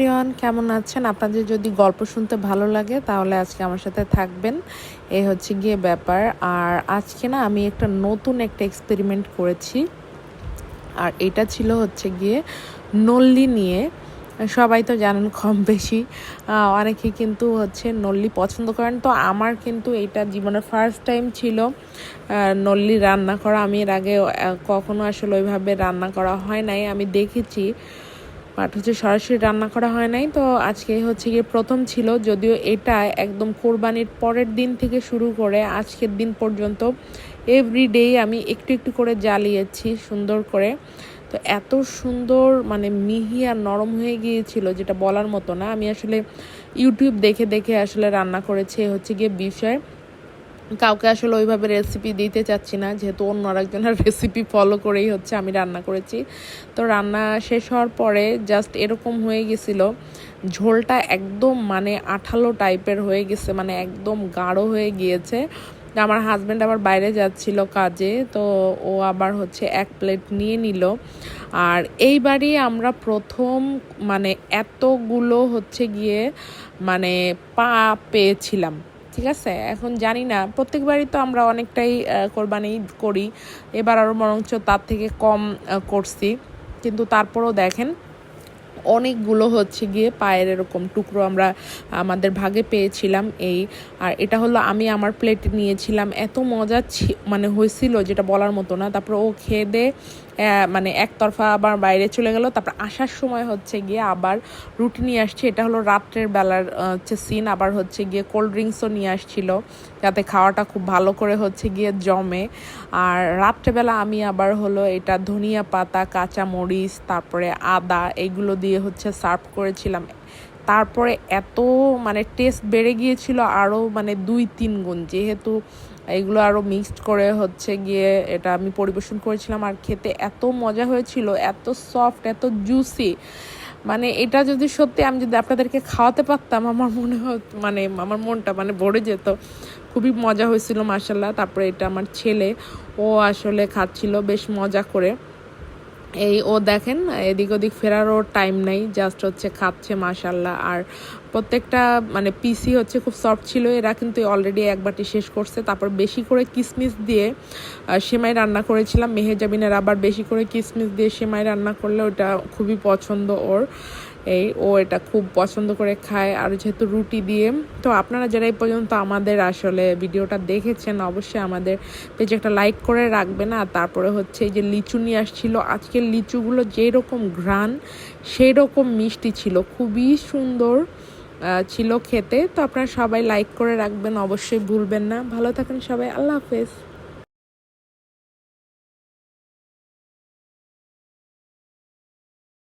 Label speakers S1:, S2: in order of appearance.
S1: Everyone, কেমন আছেন? আপনাদের যদি গল্প শুনতে ভালো লাগে, তাহলে আজকে আমার সাথে থাকবেন। এই হচ্ছে গিয়ে ব্যাপার। আর আজকে না, আমি একটা নতুন একটা এক্সপেরিমেন্ট করেছি। আর এটা ছিল হচ্ছে গিয়ে নল্লি নিয়ে। সবাই তো জানেন কম বেশি। অনেকে কিন্তু হচ্ছে নল্লি পছন্দ করেন। তো আমার কিন্তু এটা জীবনের ফার্স্ট টাইম ছিল নল্লি রান্না করা। আমি এর আগে কখনো আসলে ওইভাবে রান্না করা হয় নাই। আমি দেখেছি বাট হচ্ছে সরাসরি রান্না করা হয় নাই। তো আজকে হচ্ছে গিয়ে প্রথম ছিল, যদিও এটা একদম কোরবানির পরের দিন থেকে শুরু করে আজকের দিন পর্যন্ত এভরিডে আমি একটু একটু করে জ্বালিয়েছি সুন্দর করে। তো এত সুন্দর মানে মিহি আর নরম হয়ে গিয়েছিল যেটা বলার মতো না। আমি আসলে ইউটিউব দেখে দেখে আসলে রান্না করেছি হচ্ছে গিয়ে বিষয়। কাউকে আসলে ওইভাবে রেসিপি দিতে চাচ্ছি না, যেহেতু অন্য আরেকজনের রেসিপি ফলো করেই হচ্ছে আমি রান্না করেছি। তো রান্না শেষ হওয়ার পরে জাস্ট এরকম হয়ে গেছিল, ঝোলটা একদম মানে আঠালো টাইপের হয়ে গেছে মানে একদম গাঢ় হয়ে গিয়েছে। আমার হাজব্যান্ড আবার বাইরে যাচ্ছিল কাজে, তো ও আবার হচ্ছে এক প্লেট নিয়ে নিল। আর এইবারই আমরা প্রথম মানে এতগুলো হচ্ছে গিয়ে মানে পা পেয়েছিলাম। ঠিক আছে? এখন জানি না। প্রত্যেকবারই তো আমরা অনেকটাই কোরবানি করি। এবার আরও বরঞ্চ তার থেকে কম করছি। কিন্তু তারপরও দেখেন, অনেকগুলো হচ্ছে গিয়ে পায়ের এরকম টুকরো আমরা, আমাদের ভাগে পেয়েছিলাম এই। আর এটা হলো আমি আমার প্লেটে নিয়েছিলাম। এত মজা মানে হয়েছিল, যেটা বলার মতো না। তারপর ও খেয়ে দে মানে একতরফা আবার বাইরে চলে গেল। তারপর আসার সময় হচ্ছে গিয়ে আবার রুটি নিয়ে আসছে। এটা হলো রাত্রের বেলার হচ্ছে সিন আবার হচ্ছে গিয়ে কোল্ড ড্রিঙ্কসও নিয়ে আসছিল। যাতে খাওয়াটা খুব ভালো করে হচ্ছে গিয়ে জমে। আর রাত্রেবেলা আমি আবার হলো এটা ধনিয়া পাতা কাঁচা মরিচ তারপরে আদা এগুলো দিয়ে হচ্ছে সার্ভ করেছিলাম। তারপরে এত মানে টেস্ট বেড়ে গিয়েছিল আরও মানে দুই তিন গুণ। যেহেতু এগুলো আরও মিক্সড করে হচ্ছে গিয়ে এটা আমি পরিবেশন করেছিলাম আর খেতে এত মজা হয়েছিল, এত সফট এত জুসি মানে এটা যদি সত্যি আমি যদি আপনাদেরকে খাওয়াতে পারতাম, আমার মনে হতো মানে আমার মনটা মানে ভরে যেত। খুবই মজা হয়েছিল মার্শাল্লাহ তারপরে এটা আমার ছেলে, ও আসলে খাচ্ছিল বেশ মজা করে। এই ও দেখেন, এদিক ওদিক ফেরারও টাইম নেই জাস্ট হচ্ছে খাচ্ছে মাশাল্লাহ আর প্রত্যেকটা মানে পিসি হচ্ছে খুব সফট ছিল, এরা কিন্তু অলরেডি একবারটি শেষ করছে। তারপর বেশি করে কিসমিস দিয়ে সেমাই রান্না করেছিলাম। মেহেজাবিনের আবার বেশি করে কিসমিস দিয়ে সেমাই রান্না করলে ওটা খুবই পছন্দ ওর। এই, ও এটা খুব পছন্দ করে খায়। আর যেহেতু রুটি দিয়ে, তো আপনারা যারা এই পর্যন্ত আমাদের আসলে ভিডিওটা দেখেছেন, অবশ্যই আমাদের পেজে একটা লাইক করে রাখবেন। আর তারপরে হচ্ছে এই যে লিচু নিয়ে আসছিল, আজকের লিচুগুলো যেই রকম ঘ্রাণ সেই রকম মিষ্টি ছিল। খুবই সুন্দর ছিল খেতে। তো আপনারা সবাই লাইক করে রাখবেন, অবশ্যই ভুলবেন না। ভালো থাকেন সবাই, আল্লাহ হাফেজ।